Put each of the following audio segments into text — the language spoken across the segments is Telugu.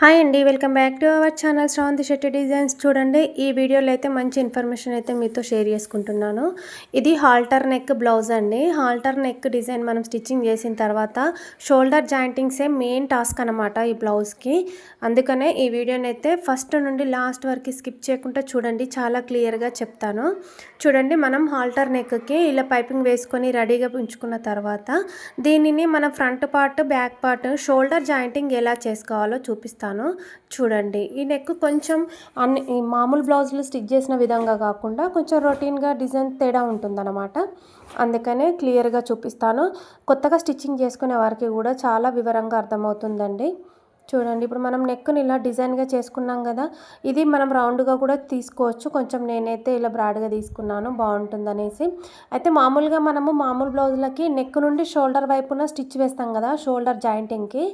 హాయ్ అండి welcome back to our channel Shravanthi Shetty designs. చూడండి ఈ వీడియోలో అయితే మంచి ఇన్ఫర్మేషన్ అయితే మీతో షేర్ చేసుకుంటున్నాను. ఇది హాల్టర్ నెక్ బ్లౌజ్ అండి. హాల్టర్ నెక్ డిజైన్ మనం స్టిచ్చింగ్ చేసిన తర్వాత షోల్డర్ జాయింటింగ్సే మెయిన్ టాస్క్ అనమాట ఈ బ్లౌజ్కి. అందుకనే ఈ వీడియోని అయితే ఫస్ట్ నుండి లాస్ట్ వరకు స్కిప్ చేయకుండా చూడండి చాలా క్లియర్గా చెప్తాను. చూడండి మనం హాల్టర్ నెక్కి ఇలా పైపింగ్ వేసుకొని రెడీగా ఉంచుకున్న తర్వాత దీనిని మనం front part back part shoulder jointing ఎలా చేసుకోవాలో చూపిస్తాను. చూడండి. ఈ నెక్ కొంచెం అన్ని ఈ మామూలు బ్లౌజులు స్టిచ్ చేసిన విధంగా కాకుండా కొంచెం రొటీన్గా డిజైన్ తేడా ఉంటుందన్నమాట. అందుకనే క్లియర్గా చూపిస్తాను. కొత్తగా స్టిచ్చింగ్ చేసుకునే వారికి కూడా చాలా వివరంగా అర్థమవుతుందండి. చూడండి ఇప్పుడు మనం నెక్ని ఇలా డిజైన్గా చేసుకున్నాం కదా ఇది మనం రౌండ్గా కూడా తీసుకోవచ్చు. కొంచెం నేనైతే ఇలా బ్రాడ్గా తీసుకున్నాను బాగుంటుందనేసి. అయితే మామూలుగా మనము మామూలు బ్లౌజులకి నెక్ నుండి షోల్డర్ వైపున స్టిచ్ వేస్తాం కదా షోల్డర్ జాయింటింగ్కి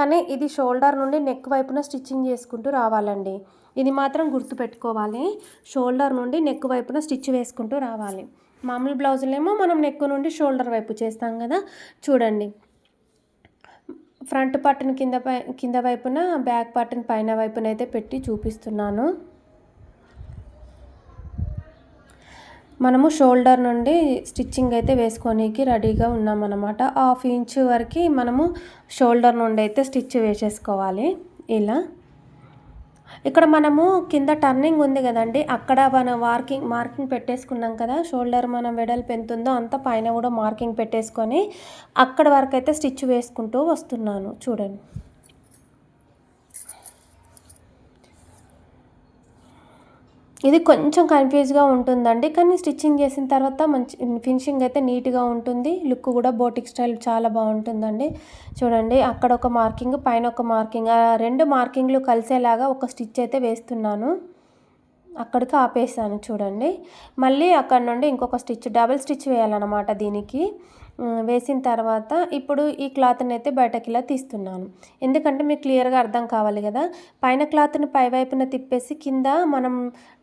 కానీ ఇది షోల్డర్ నుండి నెక్ వైపున స్టిచ్చింగ్ చేసుకుంటూ రావాలండి. ఇది మాత్రం గుర్తుపెట్టుకోవాలి షోల్డర్ నుండి నెక్ వైపున స్టిచ్ వేసుకుంటూ రావాలి. మామూలు బ్లౌజులేమో మనం నెక్ నుండి షోల్డర్ వైపు చేస్తాం కదా చూడండి. ఫ్రంట్ పార్ట్ని కింద పై కింద వైపున బ్యాక్ పార్ట్ని పైన వైపున అయితే పెట్టి చూపిస్తున్నాను. మనము షోల్డర్ నుండి స్టిచ్చింగ్ అయితే వేసుకోనికి రెడీగా ఉన్నామన్నమాట. హాఫ్ ఇంచ్ వరకు మనము షోల్డర్ నుండి అయితే స్టిచ్ వేసేసుకోవాలి. ఇలా. ఇక్కడ మనము కింద టర్నింగ్ ఉంది కదండి అక్కడ మనం వార్కింగ్ మార్కింగ్ పెట్టేసుకున్నాం కదా షోల్డర్ మనం వెడల్పు ఎంత ఉందో అంత పైన కూడా మార్కింగ్ పెట్టేసుకొని అక్కడ వరకు అయితే స్టిచ్ వేసుకుంటూ వస్తున్నాను. చూడండి. ఇది కొంచెం కన్ఫ్యూజ్గా ఉంటుందండి. కానీ స్టిచ్చింగ్ చేసిన తర్వాత మంచి ఫినిషింగ్ అయితే నీట్గా ఉంటుంది. లుక్ కూడా బోటిక్ స్టైల్ చాలా బాగుంటుందండి. చూడండి అక్కడ ఒక మార్కింగ్ పైన ఒక మార్కింగ్ ఆ రెండు మార్కింగ్లు కలిసేలాగా ఒక స్టిచ్ అయితే వేస్తున్నాను. అక్కడికి ఆపేసాను చూడండి. మళ్ళీ అక్కడ నుండి ఇంకొక స్టిచ్ డబుల్ స్టిచ్ వేయాలన్నమాట దీనికి. వేసిన తర్వాత ఇప్పుడు ఈ క్లాత్ని అయితే బయటకి ఇలా తీస్తున్నాను. ఎందుకంటే మీకు క్లియర్గా అర్థం కావాలి కదా పైన క్లాత్ని పైవైపున తిప్పేసి కింద మనం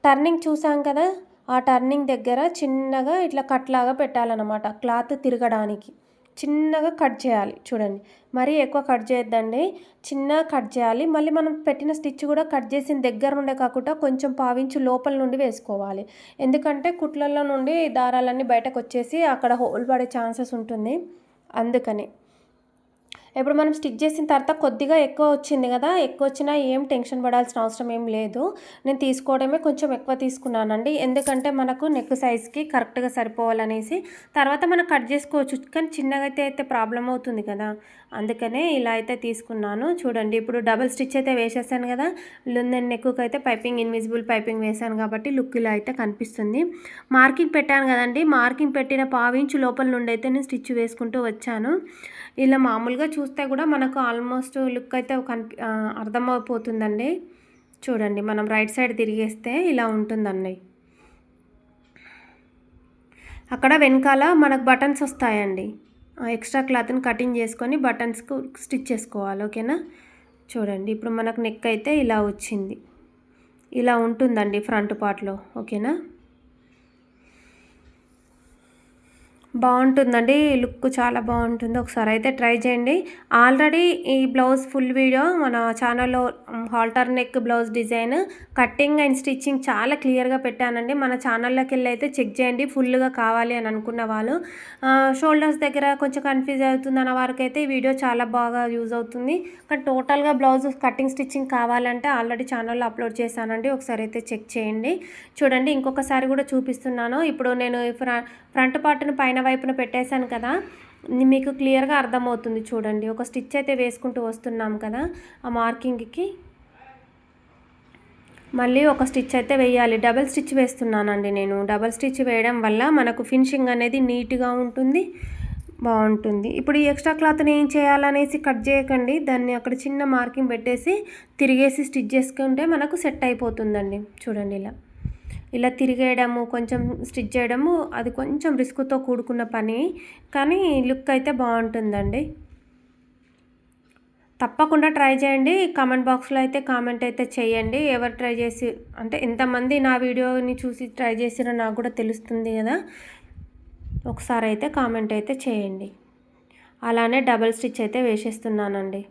టర్నింగ్ చూసాం కదా ఆ టర్నింగ్ దగ్గర చిన్నగా ఇట్లా కట్లాగా పెట్టాలన్నమాట క్లాత్ తిరగడానికి. చిన్నగా కట్ చేయాలి. చూడండి. మరీ ఎక్కువ కట్ చేయొద్దండి. చిన్నగా కట్ చేయాలి. మళ్ళీ మనం పెట్టిన స్టిచ్ కూడా కట్ చేసిన దగ్గర నుండే కాకుండా కొంచెం పావించి లోపల నుండి వేసుకోవాలి. ఎందుకంటే కుట్లలో నుండి దారాలన్నీ బయటకు వచ్చేసి అక్కడ హోల్ పడే ఛాన్సెస్ ఉంటుంది. అందుకని. ఇప్పుడు మనం స్టిచ్ చేసిన తర్వాత కొద్దిగా ఎక్కువ వచ్చింది కదా ఎక్కువ వచ్చినా ఏం టెన్షన్ పడాల్సిన అవసరం ఏం లేదు. నేను తీసుకోవడమే కొంచెం ఎక్కువ తీసుకున్నానండి. ఎందుకంటే మనకు నెక్ సైజ్కి కరెక్ట్గా సరిపోవాలనేసి తర్వాత మనం కట్ చేసుకోవచ్చు. కానీ చిన్నగా అయితే అయితే ప్రాబ్లం అవుతుంది కదా. అందుకనే ఇలా అయితే తీసుకున్నాను. చూడండి ఇప్పుడు డబుల్ స్టిచ్ అయితే వేసేసాను కదా. లుందెన్ నెక్కుకి అయితే పైపింగ్ ఇన్విజిబుల్ పైపింగ్ వేసాను కాబట్టి లుక్ ఇలా అయితే కనిపిస్తుంది. మార్కింగ్ పెట్టాను కదండి. మార్కింగ్ పెట్టిన పావించు లోపల నుండి అయితే నేను స్టిచ్ వేసుకుంటూ వచ్చాను. ఇలా మామూలుగా చూస్తే కూడా మనకు ఆల్మోస్ట్ లుక్ అయితే కనిపి అర్థమైపోతుందండి. చూడండి మనం రైట్ సైడ్ తిరిగేస్తే ఇలా ఉంటుందండి. అక్కడ వెనకాల మనకు బటన్స్ వస్తాయండి. ఎక్స్ట్రా క్లాత్ని కటింగ్ చేసుకొని బటన్స్కు స్టిచ్ చేసుకోవాలి ఓకేనా? చూడండి ఇప్పుడు మనకు నెక్ అయితే ఇలా వచ్చింది. ఇలా ఉంటుందండి ఫ్రంట్ పార్ట్లో ఓకేనా? బాగుంటుందండి. లుక్ చాలా బాగుంటుంది. ఒకసారి అయితే ట్రై చేయండి. ఆల్రెడీ ఈ బ్లౌజ్ ఫుల్ వీడియో మన ఛానల్లో halter neck blouse design cutting and stitching చాలా క్లియర్గా పెట్టానండి. మన ఛానల్లోకి వెళ్ళి అయితే చెక్ చేయండి. ఫుల్గా కావాలి అని అనుకున్న వాళ్ళు. షోల్డర్స్ దగ్గర కొంచెం కన్ఫ్యూజ్ అవుతుంది అన్న వారికి అయితే ఈ వీడియో చాలా బాగా యూజ్ అవుతుంది. కానీ టోటల్గా బ్లౌజ్ కటింగ్ స్టిచ్చింగ్ కావాలంటే ఆల్రెడీ ఛానల్లో అప్లోడ్ చేశానండి. ఒకసారి అయితే చెక్ చేయండి. చూడండి ఇంకొకసారి కూడా చూపిస్తున్నాను. ఇప్పుడు నేను ఫ్రంట్ పార్ట్ను పైన వైపున పెట్టేశాను కదా మీకు క్లియర్గా అర్థమవుతుంది చూడండి. ఒక స్టిచ్ అయితే వేసుకుంటూ వస్తున్నాం కదా ఆ మార్కింగ్కి. మళ్ళీ ఒక స్టిచ్ అయితే వేయాలి. డబల్ స్టిచ్ వేస్తున్నానండి నేను. డబల్ స్టిచ్ వేయడం వల్ల మనకు ఫినిషింగ్ అనేది నీట్గా ఉంటుంది బాగుంటుంది. ఇప్పుడు ఈ ఎక్స్ట్రా క్లాత్ని ఏం చేయాలనేసి కట్ చేయకండి. దాన్ని అక్కడ చిన్న మార్కింగ్ పెట్టేసి తిరిగేసి స్టిచ్ చేసుకుంటే మనకు సెట్ అయిపోతుందండి. చూడండి ఇలా. ఇలా తిరిగేయడము కొంచెం స్టిచ్ చేయడము అది కొంచెం రిస్క్తో కూడుకున్న పని. కానీ లుక్ అయితే బాగుంటుందండి. తప్పకుండా ట్రై చేయండి. కామెంట్ బాక్స్లో అయితే కామెంట్ అయితే చేయండి. ఎవరు ట్రై చేసి అంటే ఎంతమంది నా వీడియోని చూసి ట్రై చేసినా నాకు కూడా తెలుస్తుంది కదా. ఒకసారి అయితే కామెంట్ అయితే చేయండి. అలానే డబల్ స్టిచ్ అయితే వేసేస్తున్నానండి.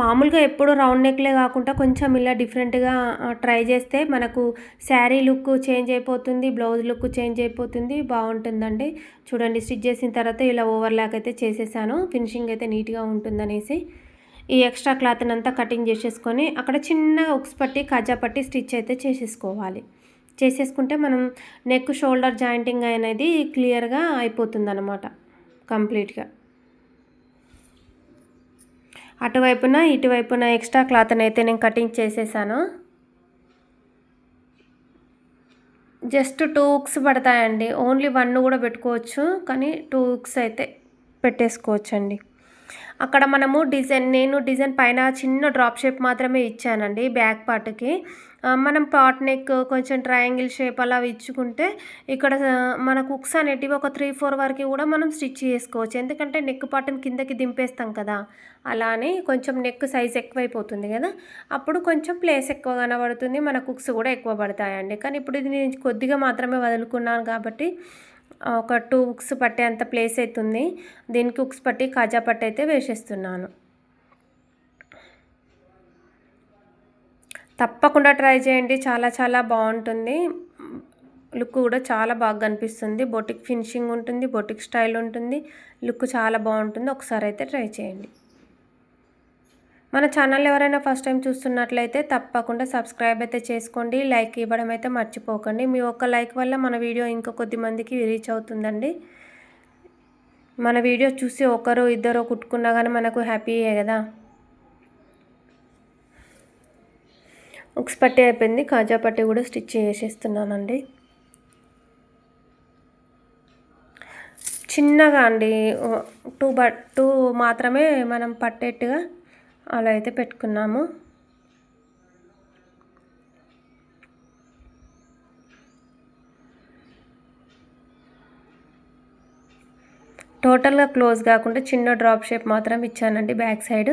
మామూలుగా ఎప్పుడు రౌండ్ నెక్లే కాకుండా కొంచెం ఇలా డిఫరెంట్గా ట్రై చేస్తే మనకు శారీ లుక్ చేంజ్ అయిపోతుంది బ్లౌజ్ లుక్ చేంజ్ అయిపోతుంది బాగుంటుందండి. చూడండి స్టిచ్ చేసిన తర్వాత ఇలా ఓవర్లాక్ అయితే చేసేసాను. ఫినిషింగ్ అయితే నీట్గా ఉంటుందనేసి. ఈ ఎక్స్ట్రా క్లాత్ని అంతా కటింగ్ చేసేసుకొని అక్కడ చిన్న ఉక్స్ పట్టి కజా పట్టి స్టిచ్ అయితే చేసేసుకోవాలి. చేసేసుకుంటే మనం నెక్ షోల్డర్ జాయింటింగ్ అనేది క్లియర్గా అయిపోతుంది అనమాట కంప్లీట్గా. అటువైపున ఇటువైపున ఎక్స్ట్రా క్లాత్ని అయితే నేను కటింగ్ చేసేసాను. జస్ట్ టూ ఉక్స్ పడతాయండి. ఓన్లీ వన్ కూడా పెట్టుకోవచ్చు కానీ టూ ఉక్స్ అయితే పెట్టేసుకోవచ్చండి. అక్కడ మనము డిజైన్ నేను డిజైన్ పైన చిన్న డ్రాప్ షేప్ మాత్రమే ఇచ్చానండి బ్యాక్ పార్ట్కి. మనం పాట్ నెక్ కొంచెం ట్రయాంగిల్ షేప్ అలా ఇచ్చుకుంటే ఇక్కడ మన కుక్స్ అనేటివి ఒక త్రీ ఫోర్ వరకు కూడా మనం స్టిచ్ చేసుకోవచ్చు. ఎందుకంటే నెక్ పార్ట్ని కిందకి దింపేస్తాం కదా అలా అని కొంచెం నెక్ సైజ్ ఎక్కువైపోతుంది కదా అప్పుడు కొంచెం ప్లేస్ ఎక్కువ కనబడుతుంది మన కుక్స్ కూడా ఎక్కువ పడతాయండి. కానీ ఇప్పుడు ఇది నేను కొద్దిగా మాత్రమే వదులుకున్నాను కాబట్టి ఒక టూ ఉక్స్ పట్టే అంత ప్లేస్ అవుతుంది దీనికి ఉక్స్ పట్టి కాజా పట్టి అయితే వేసేస్తున్నాను. తప్పకుండా ట్రై చేయండి. చాలా చాలా బాగుంటుంది. లుక్ కూడా చాలా బాగా కనిపిస్తుంది. బొటిక్ ఫినిషింగ్ ఉంటుంది బొటిక్ స్టైల్ ఉంటుంది. లుక్ చాలా బాగుంటుంది. ఒకసారి అయితే ట్రై చేయండి. మన ఛానల్ ఎవరైనా ఫస్ట్ టైం చూస్తున్నట్లయితే తప్పకుండా సబ్స్క్రైబ్ అయితే చేసుకోండి. లైక్ ఇవ్వడం అయితే మర్చిపోకండి. మీ ఒక్క లైక్ వల్ల మన వీడియో ఇంకా కొద్ది మందికి రీచ్ అవుతుందండి. మన వీడియో చూసి ఒకరు ఇద్దరు కుట్టుకున్నా కానీ మనకు హ్యాపీయే కదా? ఉక్స్ పట్టి అయిపోయింది. కాజా పట్టి కూడా స్టిచ్ చేసేస్తున్నానండి. చిన్నగా అండి. టూ బట్ టూ మాత్రమే మనం పట్టేట్టుగా అలా అయితే పెట్టుకున్నాము. టోటల్గా క్లోజ్ కాకుండా చిన్న డ్రాప్ షేప్ మాత్రం ఇచ్చానండి బ్యాక్ సైడ్.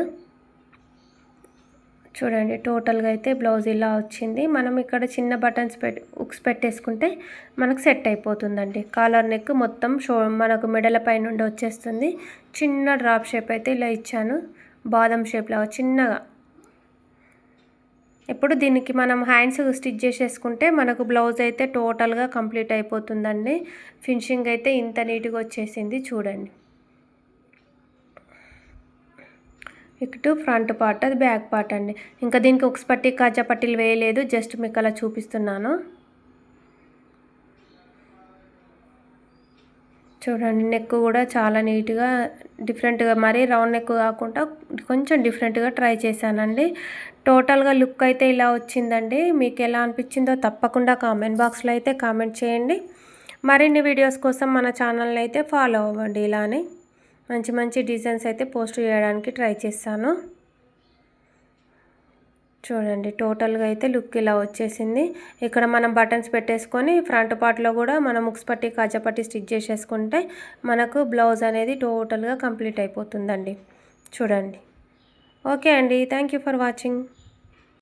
చూడండి టోటల్గా అయితే బ్లౌజ్ ఇలా వచ్చింది. మనం ఇక్కడ చిన్న బటన్స్ పెట్ ఉక్స్ పెట్టేసుకుంటే మనకు సెట్ అయిపోతుందండి. కాలర్ నెక్ మొత్తం షో మనకు మెడల పైన నుండి వచ్చేస్తుంది. చిన్న డ్రాప్ షేప్ అయితే ఇలా ఇచ్చాను. బాదం షేప్లో చిన్నగా. ఇప్పుడు దీనికి మనం హ్యాండ్స్ స్టిచ్ చేసేసుకుంటే మనకు బ్లౌజ్ అయితే టోటల్గా కంప్లీట్ అయిపోతుందండి. ఫినిషింగ్ అయితే ఇంత నీట్గా వచ్చేసింది చూడండి. ఇటు ఫ్రంట్ పార్ట్ అది బ్యాక్ పార్ట్ అండి. ఇంకా దీనికి ఒక పట్టి కాజా పట్టీలు వేయలేదు జస్ట్ మీకు అలా చూపిస్తున్నాను. చూడండి నెక్ కూడా చాలా నీట్గా డిఫరెంట్గా మరీ రౌండ్ నెక్ కాకుండా కొంచెం డిఫరెంట్గా ట్రై చేశానండి. టోటల్గా లుక్ అయితే ఇలా వచ్చిందండి. మీకు ఎలా అనిపించిందో తప్పకుండా కామెంట్ బాక్స్లో అయితే కామెంట్ చేయండి. మరిన్ని వీడియోస్ కోసం మన ఛానల్ని అయితే ఫాలో అవ్వండి ఇలానే. మంచి మంచి డిజైన్స్ అయితే పోస్ట్ చేయడానికి ట్రై చేస్తాను. చూడండి టోటల్గా అయితే లుక్ ఇలా వచ్చేసింది. ఇక్కడ మనం బటన్స్ పెట్టేసుకొని ఫ్రంట్ పార్ట్లో కూడా మనం ముక్స్ పట్టి కాజపట్టి స్టిచ్ చేసేసుకుంటే మనకు బ్లౌజ్ అనేది టోటల్గా కంప్లీట్ అయిపోతుందండి. చూడండి. ఓకే అండి. Thank for watching.